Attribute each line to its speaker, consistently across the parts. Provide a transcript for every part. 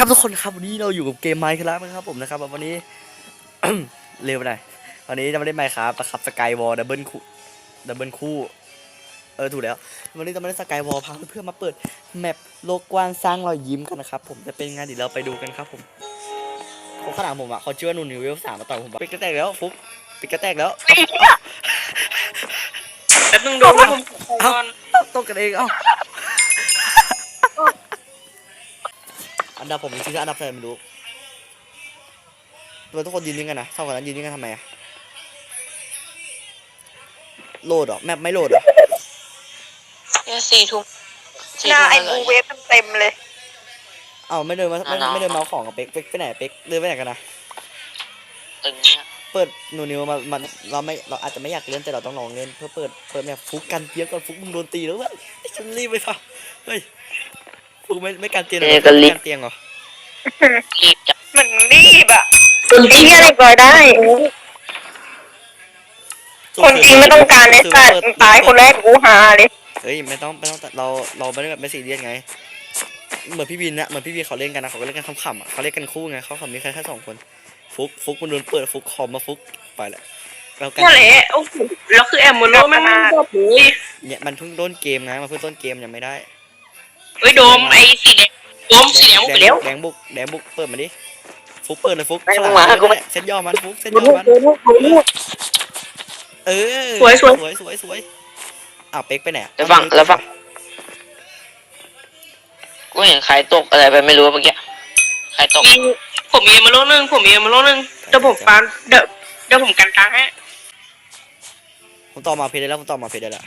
Speaker 1: ครับทุกคนครับวันนี้เราอยู่กับเกมไมค์ครับนะครับผมนะครับวันนี้ เร็วไปหน่อยวันนี้จะไม่ได้ไมค์ครับนะครับสกายวอลดับเบิลคู่ดับเบิลคู่เออถูกแล้ว วันนี้จะไม่ได้สกายวอลพาเพื่อนๆมาเปิดแมปโลกกว้างสร้างรอยยิ้มกันนะครับผมจะเป็นไงานเดี๋ยวเราไปดูกันครับผมคนข้างหลังผมอะเขาชื่อว่านูนิวเวลสามมาต่อยผมปิดกระแตกแล้วฟุกปิดกระแตกแล้ว
Speaker 2: แป๊บนึงโดนแล้วผม
Speaker 1: เอ้าตกกันเองเอ้า อันดับผมจริงๆอันดับอะไรไม่รู้ทำไมทุกคนยืนนิ่งกันนะสองคนนั้นยืนนิ่งกันทำไมอะโหลดเหรอแมปไม่โหลดเหรอ
Speaker 2: เนี่ยสี่ทุ่ม
Speaker 3: หน้าไอ้บูเวฟเต็มเลย
Speaker 1: เอ้าไม่เดินมาไม่ไม่เดินมาเอาของกับเป๊กเป๊กไปไหนเป๊กเดินไปไหนกันนะ
Speaker 2: ตึงเนี่ย
Speaker 1: เปิดหนูนิวมามันเราไม่เราอาจจะไม่อยากเล่นแต่เราต้องลองเล่นเพื่อเปิดเปิดแบบฟุกกันเตี้ยก่อนฟุกมึงโดนตีแล้วเว้ยฉันรีบไปฟังเฮ้ย ฟุกไม่ไม่การเตียงเหรอไม่การเตียงเหรอ
Speaker 2: รีบจับ
Speaker 3: มันรีบอะไอ้เหี้ยอะไรก่อยได้ คนจริงไม่ต้องการไอ้สัตว์มึงตายคนแรกกูหาเลย
Speaker 1: เฮ้ยไม่ต้องไม่ต้องเราเราไม่ได้แบบไม่ซีเรียสไง เหมือนพี่วินนะเหมือนพี่วินเขาเล่นกันนะเขาก็เล่นกันขำๆอะเขาเล่นกันคู่ไงเขาขำมีแค่แค่สองคน ฟุกฟุกมันโดนเปิดฟุกคอมมาฟุกไปแหละแล้วกัน
Speaker 2: นั่นแหละโอ้โหแล้วคือแอมโมโลแม่งไม่ชอบเลย
Speaker 1: เนี่ยมันเพิ่งต้นเกมไงมาเพิ่งต้นเกมยังไม่ได้
Speaker 2: เฮ้ยโดมไอ้สีแดงโดมสีแดงไปแล้ว
Speaker 1: แดงบุกแดงบุกเปิดมาดิฟุกเปิดเลยฟุก
Speaker 2: ไม่
Speaker 1: ข้างหลัง
Speaker 2: มากูไม่
Speaker 1: เส้นย่อมันฟุกเส้นย่อมันเออ
Speaker 2: สวยสวย
Speaker 1: สวยสวยสวยอ้าวเป๊กไปไหนอะ
Speaker 4: แล้วฟังแล้วฟังกูเห็นใครตกอะไรไปไม่รู้เมื่อกี้ใครตก
Speaker 2: มีผมมีเอมโมโลนึงผมมีเอมโมโลนึงเดี๋ยวผมฟานเดี๋ยวเดี๋ยวผมกันกลางให้
Speaker 1: ผมต่อมาเพจได้แล้วผมต่อมาเพจได้แล้ว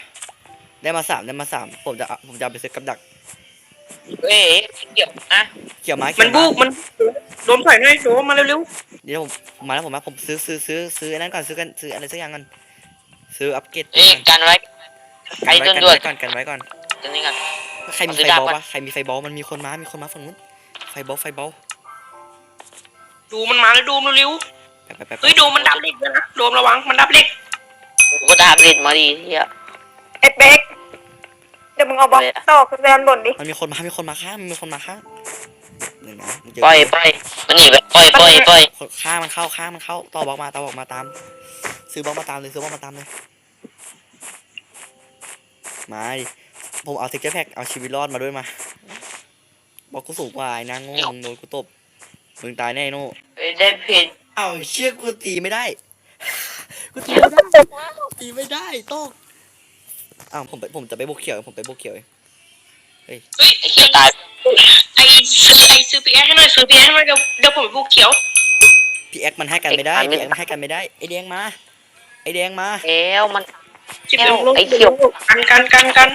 Speaker 1: ได้มาสามได้มาสามผมจะเอาผมจะเอาไปซื้อกับดัก
Speaker 4: เอ้ยเกี่ยวนะ
Speaker 1: เกี่ยวไม้
Speaker 2: มั
Speaker 1: เกี่
Speaker 2: น
Speaker 1: ยว
Speaker 2: บุ
Speaker 1: ไม้
Speaker 2: กมันโดมถอยหน่อยโดมมาเร็ว
Speaker 1: เดี๋ยวผมผมมาแล้วผมมาผมซื้อซื้อซื้อซื้ออันนั้นก่อนซื้อกันซื้ออะไรสักอย่างก่อนซื้ออัปเกรด
Speaker 4: เอ้ยกันไว้ใคร
Speaker 1: กัน
Speaker 4: ด่วน
Speaker 1: ไว้ก่อนกันไว้ก่อน
Speaker 4: ๆตัวนี้กัน
Speaker 1: ใครมี
Speaker 4: เอาซื้
Speaker 1: ไฟ
Speaker 4: อบ
Speaker 1: อล
Speaker 4: ดาบ
Speaker 1: ปะใครมีไฟบอลมันมีคนมามีคนมาฝั่งนู้นไฟบอลไฟบอล
Speaker 2: ๆดูมันมาแล้วดูมเร็ว
Speaker 1: ไปไปไป
Speaker 2: ๆเฮ้ยโดมมันดับเหล็กด้วยนะโดมระวังมันดับเหล็ก
Speaker 4: กูก็ดาบเล่นมาดีเฮีย
Speaker 3: ไอ้เป๊กเดี๋ยวมึงเอาบล็อกต่อขึ้นไปด้านบนดิ
Speaker 1: มันมีคนมา มีคนมาข้างมีคนมาข้างหนึ่งนะมึงเจอ
Speaker 4: ปล่อยปล่อยมันหนีไปปล่อยปล่อยปล่อย
Speaker 1: คนข้างมันเข้าข้างมันเข้าต่อบล็อกมาต่อบล็อกมาตาม ซื้อบล็อกมาตามเลยซื้อบล็อกมาตามเลยมาดิผมเอาเทคเจอร์แพ็กเอาชีวิตรอดมาด้วยมาบอกกูสูงกว่าไอ้นางโง่มึงโดนกูตบมึงตายแน่ไอ้โน่
Speaker 4: เอ้ยได้เพจ
Speaker 1: เอ้าเชี่ยกูตีไม่ได้ กูตีไม่ได้ตีไม่ได้โต้อง อ้าวผมไปผมจะไปบุกเขียว ผมไปบุกเขียวเอง
Speaker 2: เฮ้ย
Speaker 4: ไอ้เฮียตาย
Speaker 2: ไอซื้อไอซื้อพีเอสให้หน่อยซื้อพีเอสให้หน่อยเดี๋ยวเดี๋ยวผมไปบุกเขียว
Speaker 1: พี่แอ็กมันให้กันไม่ได้พี่แอ็กมันให้กันไม่ได้ไอแดงมา ไอแดงมา
Speaker 4: แล้วมัน
Speaker 2: สิบ
Speaker 4: เอ้า
Speaker 2: เอ็ด
Speaker 4: ไอ้เขียว
Speaker 2: กันกันกันกัน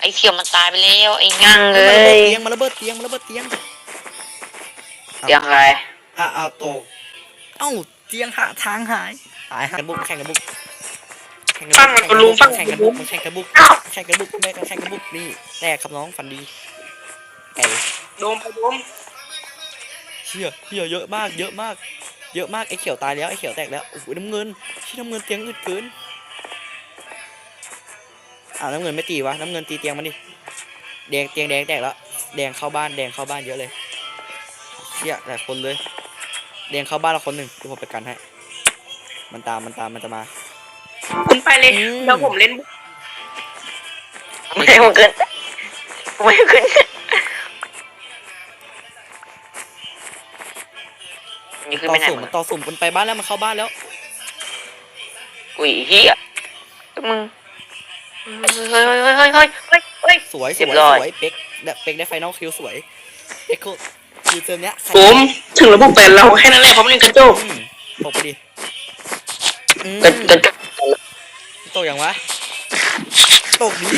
Speaker 4: ไอ้เขียวมันตายไปแล้วไอ้งั่งเล
Speaker 1: มันระเบิด
Speaker 4: ย
Speaker 1: เตียงมันระเบิดเตียงมันระเบิดเตียง
Speaker 4: ยังไง
Speaker 1: อะเอาตก เอ้าเตียงหาทางหาย ตายหากันบุกแข่งกันบุกแข่งกัน
Speaker 2: ฟังมันก็รู้ฟัง
Speaker 1: แข่ง
Speaker 2: มั
Speaker 1: กัน
Speaker 2: น
Speaker 1: บุ
Speaker 2: รู้
Speaker 1: กมันแข่งกันบุกแข่งกันบุกแม่กันแข่งกันบุกนี่แตกครับน้องฟันดีไก่
Speaker 2: โดมไปโดม
Speaker 1: เชี่ยเชี่ยเยอะมากเยอะมาก เยอะมากไอ้เขียวตายแล้วไอ้เขียวแตกแล้วโอ้โหน้ำเงินชี่น้ำเงินเตียงอึดเกินอ้าวน้ำเงินไม่ตีวะน้ำเงินตีเตียงมันดิแดงเตียงแดงแตกแล้วแดงเข้าบ้านแดงเข้าบ้านเยอะเลยเชี่ยหลายคนเลย แดงเข้าบ้านละคนหนึ่งเดี๋ยวผมไปกันให้มันตามมันตามมันจะมา
Speaker 2: คุณไปเลย
Speaker 1: อืม
Speaker 2: แล้วผมเล่น
Speaker 4: ไม่ให้มันขึ้นไม่ให้ขึ้นนี่ขึ้น
Speaker 1: ต่อ
Speaker 4: ไปไหน
Speaker 1: สุ่ม
Speaker 4: มั
Speaker 1: มันนต่อสุ่มมันไปบ้านแล้วมันเข้าบ้านแล้ว
Speaker 4: อุ้ยเฮียมึงเฮ้ยเฮ้ยเฮ้ยเฮ้ยเฮ้ยเฮ้ยเฮ้ย
Speaker 1: สวยส
Speaker 4: เรี
Speaker 1: วยย
Speaker 4: บร้อย
Speaker 1: สวยเป็กได้เป็กได้ไฟนอลคิวสวยเอ็กโคคือเติมเนี้ยใคร
Speaker 2: ผมถึงระบบแปดเราแค่นั้นแหละเพราะมันเป็นกระจก
Speaker 1: อืมตกไปดิอืม
Speaker 4: กระกระจก
Speaker 1: ตกอย่างวะ ตกดิ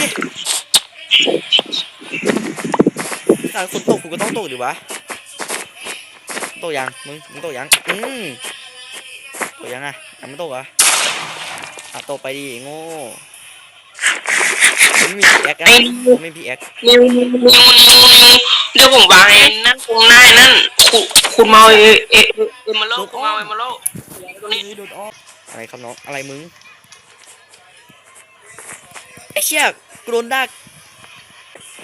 Speaker 1: ถ้าคุณตกคุณก็ต้องตกดิวะ ตกยังมึง มึงตกยัง อืมตกยังอะยังไม่ตกเหรอะอะตกไปดิโง่ไม่มีพีแอคนะไม่มีพีแอค
Speaker 2: นิวนิวนิวนิวนิวเดี๋ยวผมวางไอ้นั่นตรงหน้าไอ้นั่นคุณคุณมาเอาเอเอเอเอมาโลคุณมาเอาเอมาโลตรงนี้
Speaker 1: โดนออกอะไรครับน้องอะไรมึงไอ้เชี่ยกูโดนดัก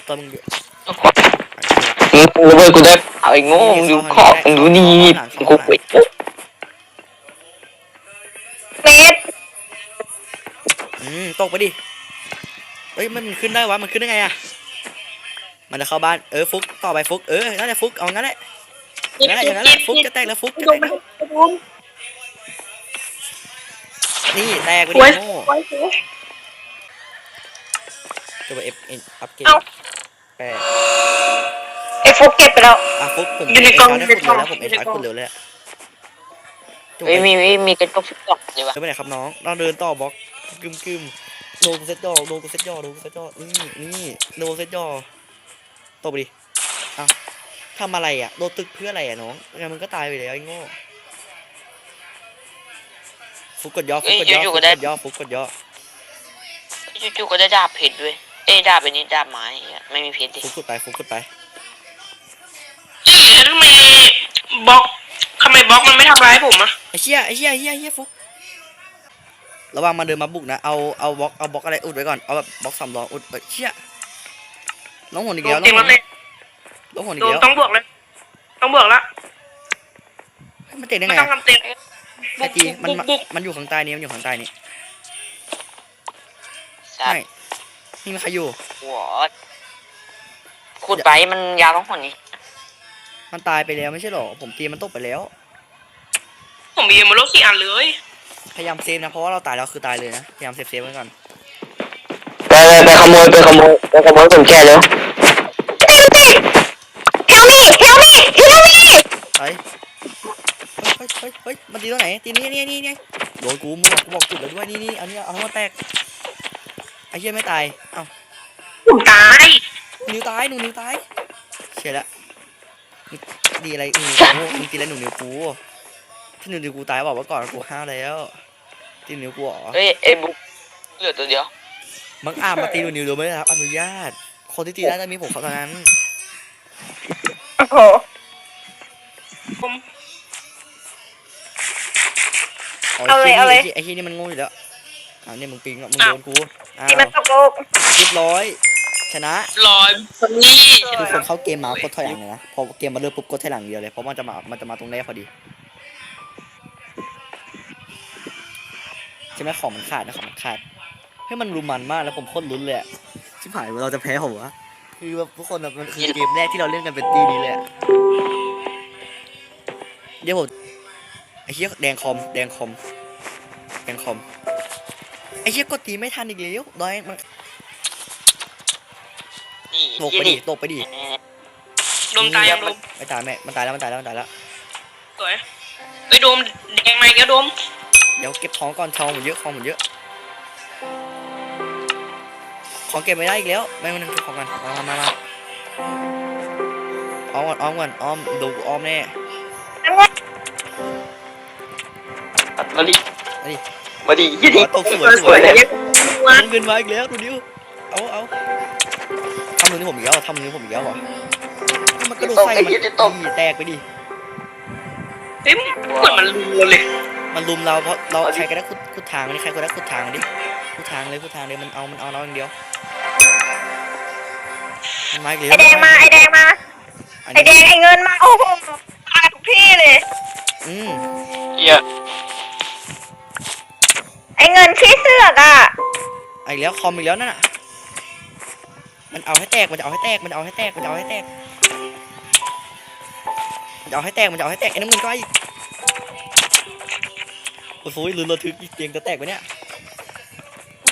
Speaker 1: ตอนมึง
Speaker 4: มึงกูเลยกูได้เอาไอ้โง่มึงดูขอบมึงดูนี่กูไป
Speaker 3: เมตร
Speaker 1: อืมตกไปดิเอ้ยมันขึ้นได้วะมันขึ้นได้ไงอะมันจะเข้าบ้านเออฟุกต่อไปฟุกเออนั่นแหละฟุกเอางั้นแหละงั้นแหละอย่างนั้นแหละฟุกจะแตกแล้วฟุกจะแตกแล้วนี่แตกไปดิโง่ ตัวเอฟเอ็นอัพเกรดแปด
Speaker 3: ไอ้ฟุกเก็บไปแล้ว
Speaker 1: อะฟุกผม
Speaker 2: อยู่ในกล่อง
Speaker 1: เอ็นชาร์จได้ขุดเร็วแล้วผมเอ็นชาร์จขุดเร็วเลยอะจุ๊บ
Speaker 4: เฮ้ย
Speaker 1: ไป
Speaker 4: มีมีมีกระจกฟิกตอกเลยวะ
Speaker 1: เดินไปไหนครับน้องเราเดินต่อบล็อกกึมกึมโดนกูเซ็ตย่อโดนกูเซ็ตย่อโดนกูเซ็ตย่อนี่นี่โดนเซ็ตย่อตบไปดิเอ้าทำอะไรอะโดนตึกเพื่ออะไรอะน้องงั้นมันก็ตายไปแล้วไอ้โง่ฟุกกดย่อฟุกกดย่อฟุกกดย่อฟุกกดย่อ
Speaker 4: จู่ๆก็ได้ดาบเพชรด้วย เอ้ยดาบเป็นนี้ดาบไม้อะไม่มีเพชรดิ
Speaker 1: ฟุกกดไปฟุกกดไป
Speaker 2: เอ๊ะทำไมบล็อกทำไมบล็อกมันไม่ทำร้ายผมอะ
Speaker 1: ไอ้เชี่ยไอ้เชี่ยไอ้เชี่ยไอ้เชี่ยฟุกระวังมันเดินมาบุกนะเอาเอาบล็อกเอาบล็อกอะไรอุดไว้ก่อนเอาแบบบล็อกสำรองอุดเอ้ยเชี่ยน้องหนอีก
Speaker 2: โด
Speaker 1: แล้ว
Speaker 2: น
Speaker 1: น้
Speaker 2: เต็
Speaker 1: อง
Speaker 2: ม
Speaker 1: ห
Speaker 2: แล้ว
Speaker 1: น
Speaker 2: เลย
Speaker 1: น้องหนอี
Speaker 2: โด
Speaker 1: ก
Speaker 2: น
Speaker 1: แล้ว
Speaker 2: ต้องบวกเลย ต้องบวกละ
Speaker 1: เฮ้ยมันเตะได้
Speaker 2: ไม่
Speaker 1: ไง
Speaker 2: ต้อง
Speaker 1: อะ
Speaker 2: ทำเต็ม
Speaker 1: ไอ
Speaker 2: บุก
Speaker 1: จีมัน
Speaker 2: บุก
Speaker 1: มัน
Speaker 2: บุก
Speaker 1: มันอยู่ข้างใต้นี้มันอยู่ข้างใต้นี้
Speaker 4: สัต
Speaker 1: ไม่
Speaker 4: ว์
Speaker 1: นี่มันใครอยู่
Speaker 4: หัวขุดไปมันยาวต้องคนนี้
Speaker 1: มันตายไปแล้วไม่ใช่หรอ ผมตีมันตกไปแล้ว
Speaker 2: ผมมีเอมโลสี่อันเลย
Speaker 1: พยายามเซฟนะ เพราะว่าเราตายแล้วคือตายเลยนะ พยายามเซฟเซฟไว้ก่อน
Speaker 4: ไปไปขโมยไปขโมยไปขโมยผมแก่แล้ว
Speaker 3: เฮลมี่เฮลมี่เฮลมี่
Speaker 1: ไปเฮ้ยเฮ้ยเฮ้ยมันตีตัวไหนตีนี่นี่นี่นี่โดนกูมั่วกูบอกจุดแล้วด้วยนี่นี่เอานี่เอาให้มันแตกไอ้เหี้ยไม่ตาย เอ้า
Speaker 2: ผมตาย
Speaker 1: หนูนิ้วตายหนูนิ้วตายเชียละดีอะไรหนูนิ้วกูมึงตีแล้วหนูนิ้วกูถ้าหนูนิ้วกูตายบอกว่าก่อนกูห้าวแล้วตีหนูนิ้วกูเหรอ
Speaker 4: เฮ้ยไอ้บุ๊กเหลือตัวเดียว
Speaker 1: มังอาจมาตีหนูนิวโดยไม่ได้รับอนุญาต คนที่ตีได้จะมีผมเท่านั้น
Speaker 3: โอ้โห
Speaker 2: ผม
Speaker 3: เอาเลยเอาเลย
Speaker 1: ไอ้ที่นี่มันโง่อยู่แล้ว อ้าวเนี่ยมึงปิงอะมึงโดนกูอ้าว
Speaker 3: ที่มันตกโลก
Speaker 1: เรียบร้อย ชนะ
Speaker 2: ลอยคนนี้
Speaker 1: ทุกคนเข้าเกมมากดถอยหลังเลยนะพอเกมมาเริ่มปุ๊บกดถอยหลังเดียวเลยเพราะมันจะมามันจะมาตรงแรกพอดีใช่ไหมของมันขาดนะของมันขาดให้ยมันรุมมันมากแล้วผมโคตรลุ้นเลยอะชิบหายเราจะแพ้เหรอวะคือแบบทุกคนอะมันคือเกมแรกที่เราเล่นกันเป็นตีนี้เลยอะเดี๋ยวผมไอ้เหี้ยแดงคอมแดงคอมแดงคอม ไอ้เหี้ยกดตีไม่ทันอีกแล้วร้อยมัน
Speaker 4: นี่
Speaker 1: ตกไปดิตกไปดิ
Speaker 2: โดมตายยังโดม
Speaker 1: ไม่ตายแม่มันตายแล้วมันตายแล้วมันตายแล้ว
Speaker 2: สวยไปโดมแดงมาอีกแล้วโดม
Speaker 1: เดี๋ยวเก็บของก่อนทองหมดเยอะของหมดเยอะ ของเก็บไม่ได้อีกแล้วไม่มาหนึ่งเก็บของกันมามามามาอ้อมก่อนอ้อมก่อนอ้อมดูอ้อมแน่
Speaker 4: มาดิ
Speaker 1: มาดิ
Speaker 4: มาดิยี่ดิ
Speaker 1: ขอตกส
Speaker 2: ส
Speaker 1: ว
Speaker 2: วยย
Speaker 1: ส
Speaker 2: ส
Speaker 1: ว
Speaker 2: วยย
Speaker 1: เล
Speaker 2: เลยย
Speaker 1: เงินมาอีกแล้วดูดิวเอาเอาทำมือนี่ผมอีกแล้วทำมือนี่ผมอีกแล้วเหรอนี่มันกระโดดใส่มันดีแตกไปดิ
Speaker 2: เฮ้ยเหมือนมันลุมเราเลย
Speaker 1: มันลุมเราเพราะเราใครก็ได้ขุดขุดทางมันดิใครก็ได้ขุดทางมันดิขุดทางเลยขุดทางเลยมันเอามันเอาเราอย่างเดียวมันมาอีกแล้ว
Speaker 3: ไอแดงมาไอแดงมา
Speaker 1: อัน
Speaker 3: ไอ
Speaker 1: นี้
Speaker 3: แดงไอเงินมาโอ้โหตายทุกที่เลย
Speaker 1: อืม
Speaker 4: เหี้ย
Speaker 3: ไอเงิ นขี้เสือกอะ
Speaker 1: เอาอีกแล้วคอมอีกแล้วนั่นน่ะมันเอาให้แตกมันจะเอาให้แตกมันจะเอาให้แตกมันจะเอาให้แตกมันจะเอาให้แตกมันจะเอาให้แตกไอ้น้ำเงินก็อีกโอ้โหลืนระทึกอีกเตียงจะแตกไปเนี่ย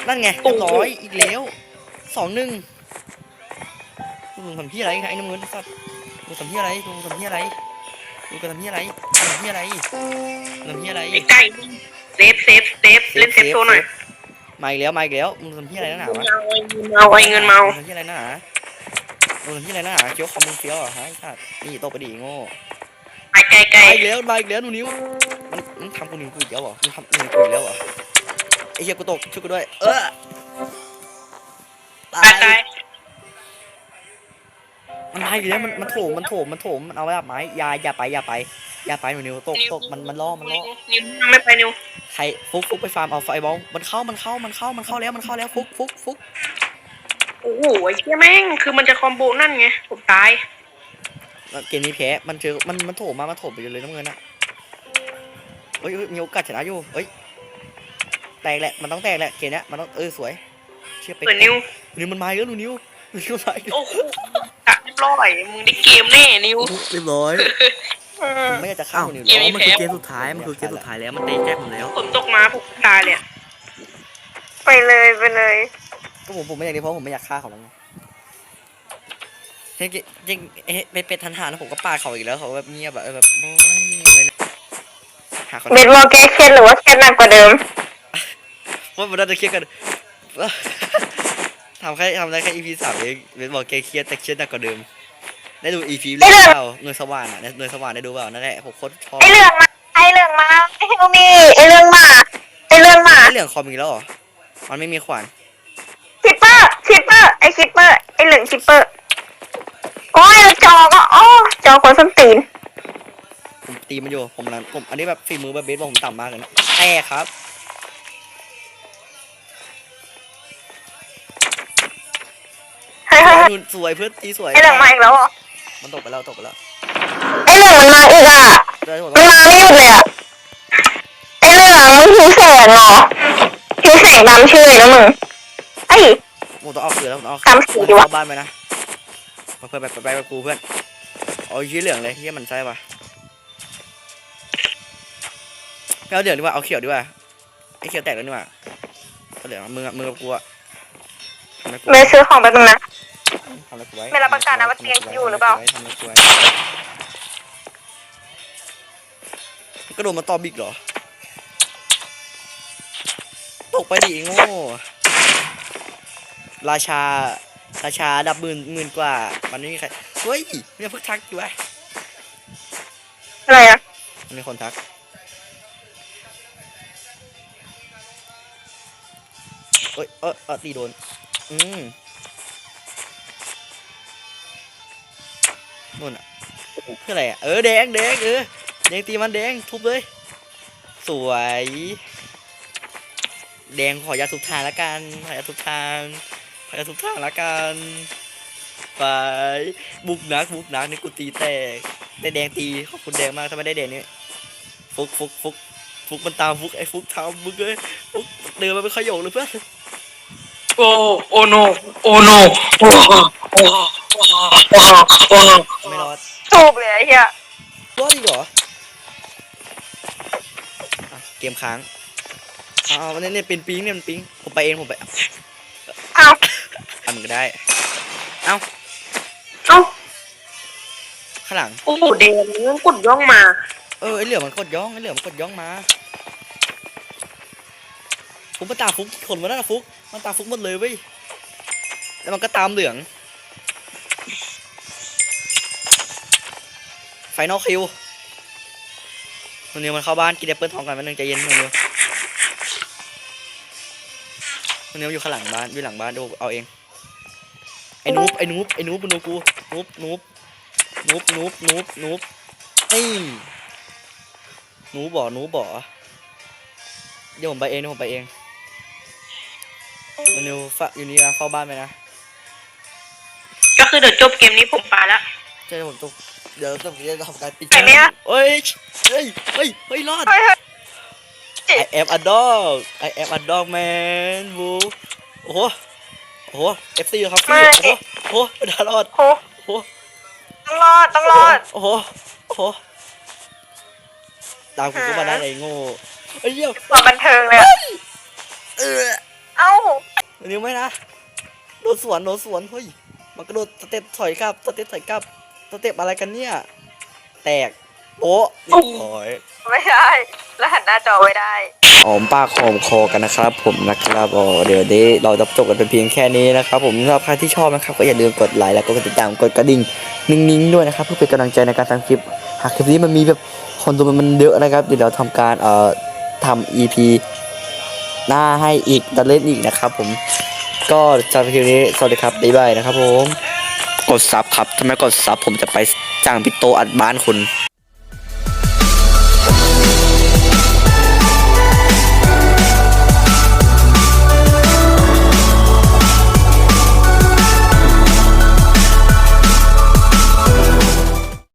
Speaker 1: นั่นไงเรียบร้อยอีกแล้วสองหนึ่งมึงทำที่อะไรไอ้น้ำเงินสัตว์มึงทำที่อะไรมึงทำที่อะไรมึงทำที่อะไรมึงทำที่อะไรมึงทำที่อะไร
Speaker 2: ไอ้ไก่ เซฟเซฟเซฟเล่นเซฟโซนหน่อย
Speaker 1: มาอีกแล้วมาอีกแล้วมึงทำที่อะไรนักหนาวะ
Speaker 2: เอาไอ้เงินมา
Speaker 1: มึงทำที่อะไรนักหนามึงทำที่อะไรนักหนาเคี้ยวคอมมึงเคี้ยวเหรอฮะไอ้สัตว์นี่ตบไปดิโง่
Speaker 2: ไอ้ไก่ไก่
Speaker 1: มาอีกแล้วมาอีกแล้วหนูนิ้วมันมันทำกูนิ้วกูอีกแล้วเหรอมึงทำนิ้วกูอีกแล้วเหรอไอ้เหี้ยกูตกช่วยกูด้วย เออ
Speaker 2: ตายตาย
Speaker 1: มันมาอีกแล้วมันมันโถมมันโถมมันโถมมันเอาไว้แบบไม้อย่าอย่าไปอย่าไป อย่าไปหนูนิ้วตกตกมันมันล่อมันล่อ
Speaker 2: นิวไม่ไปนิว
Speaker 1: ใครฟุกฟุกไปฟาร์มเอาไฟบอลมันเข้ามันเข้ามันเข้ามันเข้าแล้วมันเข้าแล้วฟุกฟุกฟุก
Speaker 2: โอ้โหไอ้เหี้ยแม่งคือมันจะคอมโบนั่นไงผมตาย
Speaker 1: เกมนี้แพ้มันเจอมันมันโถมมามันโถมไปเลยน้ำเงินอะเฮ้ยเฮ้ยมีโอกาสชนะอยู่เฮ้ยแตกแหละมันต้องแตกแหละเกมเนี้ยมันต้องเออสวย เชื่อไป
Speaker 2: เปิดนิว
Speaker 1: นิวมันมาอีกแล้วดูนิวนิวมาอีกแล้ว
Speaker 2: โอ้โหตัดเรียบร้อยมึงได้เกมแน่นิว
Speaker 1: เรียบร้อย
Speaker 3: อืม
Speaker 1: ผมไม่อยากจะฆ่าคนอื่นหร
Speaker 2: เก
Speaker 1: อก
Speaker 2: มนี้
Speaker 1: มันคือ
Speaker 2: แพ้
Speaker 1: เกมสุดท้าย มันคือเกมสุดท้ายแล้ว มันเตะแก้ผมแล้ว
Speaker 2: ฝนตกมาผมตายเลยอะ
Speaker 3: ไปเลยไปเลย
Speaker 1: ก็ผมผมไม่อยากนี้เพราะผมไม่อยากฆ่าเขาแล้วไงจริงจริงเอ๊ะไปเป็นทันหาแล้วผมก็ปาดเขาอีกแล้วเขาแบบเงียบอะเออแบบโอ้ยเลยนะหาคน
Speaker 3: เบสบอลแกเครียดหรือว่าเครียดหนักกว่าเดิม
Speaker 1: ว่ามันน่าจะเครียดกันทำแค่ทำได้แค่ EP สามเองเป็นบอกแกเครียดแต่เครียดหนักกว่าเดิม ได้ดู EP หรือเปล่าเงินสว่านอะเงินสว่านได้ดูเปล่านั่นแหละผมโคตรชอบ
Speaker 3: ไอเรื่องมาไอเรื่องมาไอเฮลมี่ไอเรื่องมาไอเรื่องมา
Speaker 1: ไอ้เหลืองคอมอีกแล้วเหรอมันไม่มีขวาน
Speaker 3: คิปเปอร์คิปเปอร์ไอคิปเปอร์ไอเหลืองคิปเปอร์โอ้ยแล้วจอก็อ๋อจอคนส้นตีน
Speaker 1: ผมตีมันอยู่ผมนั้นผมอันนี้แบบฝีมือแบบเบสบอลผมต่ำมากเลยนะแต่ครับ
Speaker 3: เฮ้ยเฮ้ยเฮ้ย
Speaker 1: ดูสวยเพื่อนตีสวย
Speaker 3: ไอเหลืองมาอีกแล้วเหรอ
Speaker 1: มันตกไปแล้วตกไปแล้ว
Speaker 3: ไอเหลืองมันมาอีกอะ
Speaker 1: ได้หมด
Speaker 3: มันมาไม่หยุดเลยอะ ไอเหลืองมันผิวแสงเหรอผิวแสงตามชื่อเลยนะมึงไอย
Speaker 1: ผมต้องเอาคืนแล้วผมต้องเอา
Speaker 3: ตามสี
Speaker 1: คืน
Speaker 3: วะ
Speaker 1: เข้าบ้านไปนะมาเพื่อนไปไปไปกับกูเพื่อนเอาชี้เหลืองเลยที่มันใช่ปะไม่เอาเหลืองดีกว่าเอาเขียวดีกว่าไอ้เขียวแตกแล้วนี่หว่าเอาเหลืองมือมือกับกูอะทำอะไรกู
Speaker 3: เมย์ซื้อของแป๊บนึงนะ
Speaker 1: ทำอะไรกูไว้
Speaker 3: ไม่รับประกันนะว่าเตียงอยู่หรือเปล่า
Speaker 1: ทำอะไรกูไว้กระโดดมาตอบิกเหรอ ตกไปดิไอ้โง่ ราชา ราชาดับหมื่นหมื่นกว่า มันไม่มีใคร เฮ้ยเนี่ยเพิ่งทักอยู่ไว้
Speaker 3: อะไรอะ
Speaker 1: มันมีคนทัก เอ้ย เออเออตีโดน อืม นู่นอะคืออะไรอะเออแดงแดงเออแดงตีมันแดงทุบเลย สวย แดงขอยาทุบทางละกันขอยาทุบทางขอยาทุบทางละกันไปบุกนักบุกนักนี่กูตีแตกได้แดงตีขอบคุณแดงมากถ้าไม่ได้แดงนี่ฟุกฟุกฟุกฟุกมันตามฟุกไอ้ฟุกทำมึงเลยฟุกเดินมาเป็นขยงเลยเพื่อน
Speaker 2: โอ้โอโนโอโนโอ้โหโอ้โหโอ้โหโอ้โหโอ้โห
Speaker 1: ไม่รอด
Speaker 3: ถูกเลยไอ้เหี้ย
Speaker 1: รอดอีกเหรออะเกมค้างอ้าวเนี่ยเนี่ยเป็นปิงเนี่ยมันปิงผมไปเองผมไป
Speaker 3: เอ้า
Speaker 1: อะมึงก็ได้ เอ้า
Speaker 3: เอ้า
Speaker 1: ข้างหลัง
Speaker 2: โอ้โหเดนมันกดย่องมา
Speaker 1: เออไอเหลือมันกดย่องไอเหลือมันกดย่องมาฟุก มันตามฟุกคนมาแล้วนะฟุกมันตามฟุกหมดเลยเว้ยแล้วมันก็ตามเหลือง นอลคิวมันนิวมันเข้าบ้านกินแอปเปิลทองกันมันนึงใจเย็นมันนิวมันนิวอยู่ข้างหลังบ้านอยู่หลังบ้านดูเอาเองไอ้นูบไอ้นูบไอ้นูบมันดูกูนูบนูบนูบนูบนูบนูบไอ้ยหนูบ่อหนูบ่อเดี๋ยวผมไปเองเดี๋ยวผมไปเองมันนิวฝากอยู่นี่นะเฝ้าบ้านไปนะ
Speaker 2: ก็คือเดี๋ยวจบเกมนี้ผมไปละ
Speaker 1: เจอผมตก เดี๋ยวต้องเดี๋ยวทำการปิด
Speaker 3: ไหนเนี่ย
Speaker 1: เฮ้ย เฮ้ย เฮ้ย เฮ้ย รอด
Speaker 3: เฮ้ยเฮ้ย
Speaker 1: I am a dog I am a dog man บูโอ้โห โอ้โห FC ครับพี่โอ้โห โอ้โหดารอด
Speaker 3: โห
Speaker 1: โอ้โห
Speaker 3: ต้องรอดต้องรอด
Speaker 1: โอ้โห โอ้โห ตามกูก็มาได้ไอ้โง่ไอ้เหี้ย
Speaker 3: ความบันเทิงเลยอะ
Speaker 1: เออ
Speaker 3: เอ้า
Speaker 1: นิ้วไหมนะ โดนสวน โดนสวน เฮ้ย มันกระโดดสเต็ปถอยกลับ สเต็ปถอยกลับ สเต็ปอะไรกันเนี่ย แตกโป๊ะเรียบร้อย
Speaker 3: ไม่ได้ แล้วหันหน้าจอไว้ได้
Speaker 1: หอมปากหอมคอกันนะครับ ผมนะครับอ๋อเดี๋ยวนี้เราจะจบกันเป็นเพียงแค่นี้นะครับ ผมสำหรับใครที่ชอบนะครับ ก็อย่าลืมกดไลค์แล้วก็กดติดตามกดกระดิ่งนิ่งๆด้วยนะครับ เพื่อเป็นกำลังใจในการทำคลิป หากคลิปนี้มันมีแบบคนดูมันเยอะนะครับเดี๋ยวเราทำการเอ่อทำ EP หน้าให้อีกจะเล่นอีกนะครับ ผมก็สำหรับคลิปนี้สวัสดีครับบ๊ายบายนะครับผม กดซับครับ ถ้าไม่กดซับผมจะไปจ้างพี่โตอัดบ้านคุณ